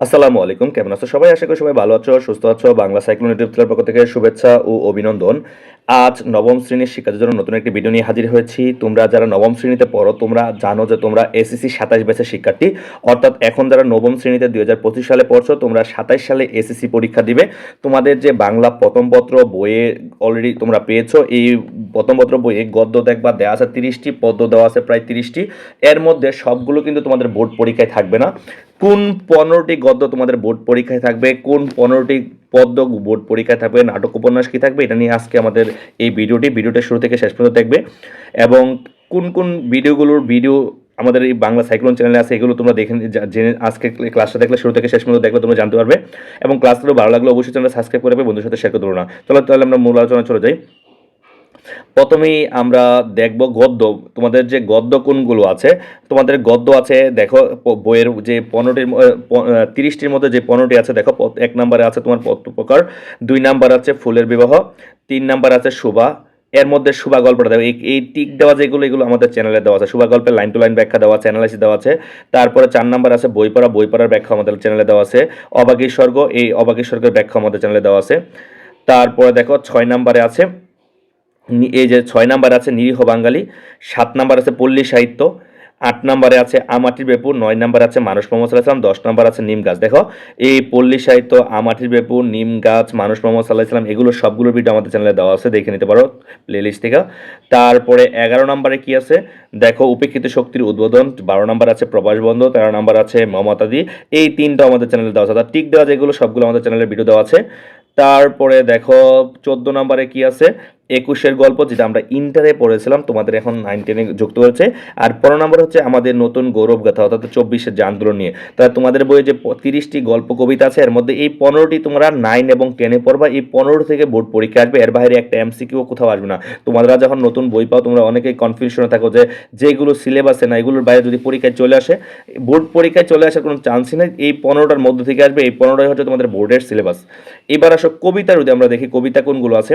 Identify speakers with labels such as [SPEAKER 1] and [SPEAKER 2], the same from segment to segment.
[SPEAKER 1] আসসালামু আলাইকুম। কেমন আছো সবাই? আশা করি সবাই ভালো আছো, সুস্থ আছো। বাংলা সাইক্লোন ইউটিউব চ্যানেলের পক্ষ থেকে শুভেচ্ছা ও অভিনন্দন। আজ নবম শ্রেণির শিক্ষার্থীর জন্য নতুন একটি ভিডিও নিয়ে হাজির হয়েছি। তোমরা যারা নবম শ্রেণীতে পড়ো, তোমরা জানো যে তোমরা এসএসসি সাতাশ ব্যাচের শিক্ষার্থী। অর্থাৎ এখন যারা নবম শ্রেণীতে দুই হাজার পঁচিশ সালে পড়ছো, তোমরা সাতাশ সালে এসএসসি পরীক্ষা দিবে। তোমাদের যে বাংলা প্রথমপত্র বইয়ে অলরেডি তোমরা পেয়েছ, এই প্রথমপত্র বইয়ে গদ্য দেখবা দেওয়া আছে তিরিশটি, পদ্য দেওয়া আছে প্রায় তিরিশটি। এর মধ্যে সবগুলো কিন্তু তোমাদের বোর্ড পরীক্ষায় থাকবে না। কোন পনেরোটি গদ্য তোমাদের বোর্ড পরীক্ষায় থাকবে, কোন পনেরোটি পদ্য বোর্ড পরীক্ষা থাকবে নাটক উপন্যাস কী থাকবে, এটা নিয়ে আজকে আমাদের এই ভিডিওটি, ভিডিওটা শুরু থেকে শেষ পর্যন্ত দেখবে। এবং কোন কোন ভিডিওগুলোর ভিডিও আমাদের এই বাংলা সাইক্লোন চ্যানেলে আছে, এগুলো তোমরা দেখে জেনে, আজকে ক্লাসটা দেখলে শুরু থেকে শেষ পর্যন্ত দেখলে তোমরা জানতে পারবে। এবং ক্লাসগুলো ভালো লাগলে অবশ্যই চ্যানেল সাবস্ক্রাইব করে বন্ধুর সাথে শেয়ার করে দেবো না। চলো তাহলে আমরা মূল আলোচনা চলে যাই। প্রথমেই আমরা দেখব গদ্য, তোমাদের যে গদ্য কোনগুলো আছে, তোমাদের গদ্য আছে, দেখো বইয়ের যে পনেরোটির তিরিশটির মধ্যে যে পনেরোটি আছে, দেখো এক নম্বরে আছে তোমার পত্রপ্রকার, দুই নাম্বার আছে ফুলের বিবাহ, তিন নাম্বার আছে শোভা, এর মধ্যে শুভা গল্পটা দেওয়া এই টিক দেওয়া যেগুলো, এগুলো আমাদের চ্যানেলে দেওয়া আছে, শুভা গল্পের লাইন টু লাইন ব্যাখ্যা দেওয়া আছে অ্যানালাইসিস দেওয়া আছে, তারপরে চার নাম্বার আছে বই পড়া, বই পড়ার ব্যাখ্যা আমাদের চ্যানেলে দেওয়া আছে অবাগী স্বর্গ, এই অবাগী স্বর্গের ব্যাখ্যা আমাদের চ্যানেলে দেওয়া আছে, তারপরে দেখো ছয় নাম্বারে আছে এই যে ছয় নাম্বার আছে নিরীহ বাঙালি, সাত নাম্বার আছে পল্লী সাহিত্য, আট নাম্বারে আছে আমাটির বেপুর নয় নাম্বার আছে মানুষ মোহাম্মদ সাল্লাহ সাল্লাম দশ নাম্বার আছে নিম গাছ। দেখো, এই পল্লী সাহিত্য, আমাটির বেপুর নিম গাছ মানুষ মোহাম্মদ সাল্লাহ সাল্লাম এগুলো সবগুলো ভিডিও আমাদের চ্যানেলে দেওয়া আছে, দেখে নিতে পারো প্লেলিস্ট থেকে। তারপরে এগারো নাম্বারে কি আছে? দেখো, উপেক্ষিত শক্তির উদ্বোধন, বারো নাম্বার আছে প্রবাস বন্ধ তেরো নাম্বার আছে মমতাদি এই তিনটা আমাদের চ্যানেলে দেওয়া আছে। অর্থাৎ টিক দেওয়া যেগুলো, সবগুলো আমাদের চ্যানেলে ভিডিও দেওয়া আছে। তারপরে দেখো, চোদ্দ নম্বরে কি আছে? একুশের গল্প যেটা আমরা ইন্টারে পড়েছিলাম, তোমাদের এখন নাইন টেনে যুক্ত হয়েছে। আর পনেরো নম্বর হচ্ছে আমাদের নতুন গৌরব গাথা, অর্থাৎ চব্বিশের যে আন্দোলন নিয়ে। তা তোমাদের বইয়ে যে তিরিশটি গল্প কবিতা আছে, এর মধ্যে এই পনেরোটি তোমরা নাইন এবং টেনে পড়বা। এই পনেরো থেকে বোর্ড পরীক্ষা আসবে, এর বাইরে একটা এমসিকিউ কোথাও আসবে না। তোমরা যখন নতুন বই পাও, তোমরা অনেকেই কনফিউশনে থাকো যে যেগুলো সিলেবাসে না, এগুলোর বাইরে যদি পরীক্ষায় চলে আসে, বোর্ড পরীক্ষায় চলে আসার কোনো চান্সই নেই। এই পনেরোটার মধ্যে থেকে আসবে, এই পনেরোটাই হচ্ছে তোমাদের বোর্ডের সিলেবাস এবার আসো কবিতা যদি আমরা দেখি কবিতা কোনগুলো আছে।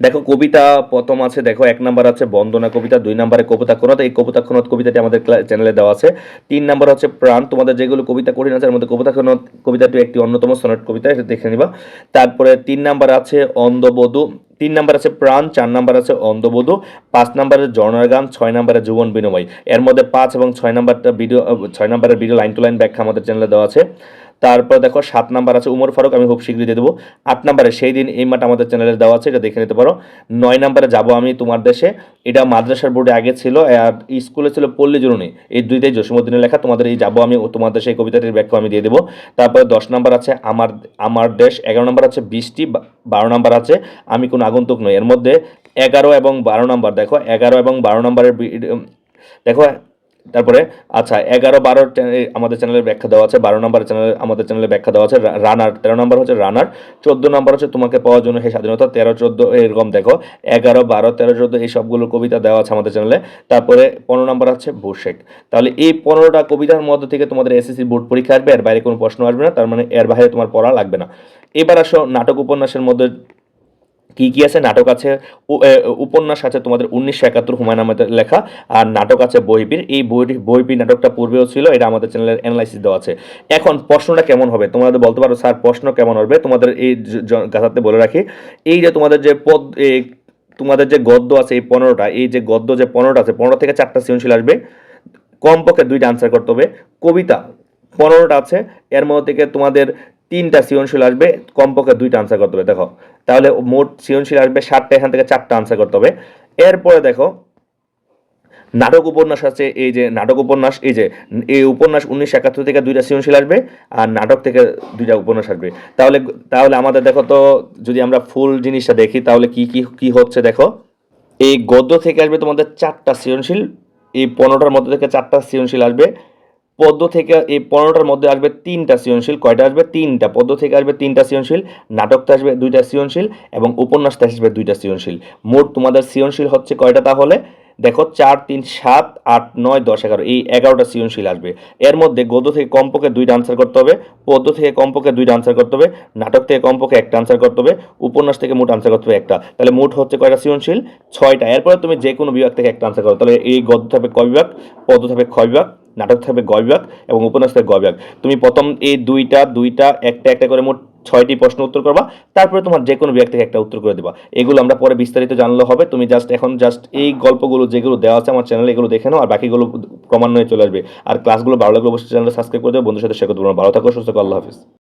[SPEAKER 1] দেখো, কবিতা প্রথম আছে, দেখো, এক নাম্বার আছে বন্দনা কবিতা, দুই নাম্বারে কবিতা খনত, এই কবিতা খনত কবিতাটি আমাদের চ্যানেলে দেওয়া আছে। তিন নাম্বার হচ্ছে প্রাণ, তোমাদের যেগুলো কবিতা কঠিন আছে, এর মধ্যে কবিতা খনত কবিতাটি একটি অন্যতম সনট কবিতা, এটা দেখে নিবা। তারপরে তিন নাম্বার আছে অন্ধবধূ, তিন নাম্বার আছে প্রাণ, চার নাম্বার আছে অন্ধবধূ, পাঁচ নাম্বারে জর্নার গান, ছয় নাম্বারে যুবন বিনিময়। এর মধ্যে পাঁচ এবং ছয় নাম্বারটা ভিডিও ছয় নাম্বারের ভিডিও লাইন টু লাইন ব্যাখ্যা আমাদের চ্যানেলে দেওয়া আছে। তারপর দেখো সাত নাম্বার আছে উমর ফারুক, আমি খুব শীঘ্রই দিয়ে দেবো। আট নাম্বারে সেই দিন এই মাঠ আমাদের চ্যানেলে দেওয়া আছে, এটা দেখে নিতে পারো। নয় নাম্বারে যাব আমি তোমার দেশে। এটা মাদ্রাসার বোর্ডে আগে ছিল, আর স্কুলে ছিল পল্লী জরুনি এই দুইটাই জসীমুদ্দিনের লেখা, তোমাদের এই যাব আমি তোমার দেশে এই কবিতাটির ব্যাখ্যা আমি দিয়ে দেবো। তারপরে দশ নাম্বার আছে আমার আমার দেশ। এগারো নাম্বার আছে বৃষ্টি বারো নাম্বার আছে আমি কোনো আগন্তুক নই। এর মধ্যে এগারো এবং বারো নাম্বার, দেখো, এগারো এবং বারো নাম্বারের দেখো তারপরে আচ্ছা এগারো, বারো আমাদের চ্যানেলের ব্যাখ্যা দেওয়া আছে, বারো নম্বর চ্যানেলে আমাদের চ্যানেলে ব্যাখ্যা দেওয়া আছে রানার, তেরো নম্বর হচ্ছে রানার, চোদ্দ নম্বর হচ্ছে তোমাকে পাওয়ার জন্য হে স্বাধীনতা, তেরো, চোদ্দ এরকম দেখো, এগারো, বারো, তেরো, চোদ্দ, এই সবগুলো কবিতা দেওয়া আছে আমাদের চ্যানেলে, তারপরে পনেরো নম্বর হচ্ছে বুশেক তাহলে এই পনেরোটা কবিতার মধ্যে থেকে তোমাদের এসএসসি বোর্ড পরীক্ষা আসবে, এর বাইরে কোনো প্রশ্ন আসবে না, তার মানে এর বাইরে তোমার পড়া লাগবে না। এবার আসো নাটক উপন্যাসের মধ্যে কি কি আছে? নাটক আছে উপন্যাস আছে তোমাদের উনিশশো একাত্তর হুমায়ুন আহমেদের লেখা, আর নাটক আছে বইপির। এই বইটি বইপি নাটকটা পূর্বেও ছিল, এটা আমাদের চ্যানেলের অ্যানালাইসিস দেওয়া আছে। এখন প্রশ্নটা কেমন হবে? তোমাদের বলতে পারো, স্যার, প্রশ্ন কেমন হবে? তোমাদের এই জ- বলে রাখি। এই যে তোমাদের যে পদ তোমাদের যে গদ্য আছে এই পনেরোটা, এই যে গদ্য যে পনেরোটা আছে, পনেরো থেকে চারটা সৃজনশীল আসবে। কমপক্ষে দুইটা আনসার করতে হবে। কবিতা, পনেরোটা আছে। এর মধ্যে থেকে তোমাদের তিনটা সৃজনশীল আসবে, কমপক্ষে দুইটা আনসার করতে হবে, দেখো। তাহলে মোট সৃজনশীল আসবে সাতটা, এখান থেকে চারটা আনসার করতে হবে। এরপরে দেখো, নাটক উপন্যাস আছে, এই যে নাটক উপন্যাস, এই যে, এই উপন্যাস উনিশশো একাত্তর থেকে দুইটা সৃজনশীল আসবে, আর নাটক থেকে দুইটা উপন্যাস আসবে। তাহলে তাহলে আমাদের দেখো তো, যদি আমরা ফুল জিনিসটা দেখি, তাহলে কি কি কি হচ্ছে দেখো? এই গদ্য থেকে আসবে তোমাদের চারটা সৃজনশীল, এই পনেরোটার মধ্যে থেকে চারটা সৃজনশীল আসবে। পদ্য থেকে এই পনেরোটার মধ্যে আসবে তিনটা সৃজনশীল, কয়টা আসবে? তিনটা। পদ্য থেকে আসবে তিনটা সৃজনশীল নাটকতে আসবে দুইটা সৃজনশীল এবং উপন্যাসতে আসবে দুইটা সৃজনশীল। মোট তোমাদের সৃজনশীল হচ্ছে কয়টা তাহলে? দেখো, চার, তিন, সাত, আট, নয়, দশ, এগারো, এই এগারোটা সৃজনশীল আসবে। এর মধ্যে গদ্য থেকে কমপক্ষে দুইটা আনসার করতে হবে, পদ্য থেকে কমপক্ষে দুইটা আনসার করতে হবে, নাটক থেকে কমপক্ষে একটা আনসার করতে হবে, উপন্যাস থেকে মোট আনসার করতে হবে একটা। তাহলে মোট হচ্ছে কয়টা সৃজনশীল? ছয়টা। এরপরে তুমি যে কোনো বিভাগ থেকে একটা আনসার করো। তাহলে এই গদ্য থাকবে ক বিভাগ, পদ্য থাকবে খ বিভাগ নাটক থাকবে গ বিভাগ এবং উপন্যাস থাকবে গ বিভাগ তুমি প্রথম এই দুইটা দুইটা, একটা একটা করে মোট ছয়টি প্রশ্ন উত্তর করবা, তারপরে তোমার যে কোনো ব্যক্তিকে থেকে একটা উত্তর করে দেবা। এগুলো আমরা পরে বিস্তারিত জানলে হবে। তুমি জাস্ট এখন জাস্ট এই গল্পগুলো যেগুলো দেওয়া আছে আমার চ্যানেলে এগুলো দেখে নাও, আর বাকিগুলো ক্রমান্বয়ে চলে আসবে। আর ক্লাসগুলো ভালো লাগলে অবশ্যই চ্যানেলটা সাবস্ক্রাইব করে দেবো বন্ধুর সাথে পারব ভালো থাকো, সুস্থ আল্লাহ হাফিজ।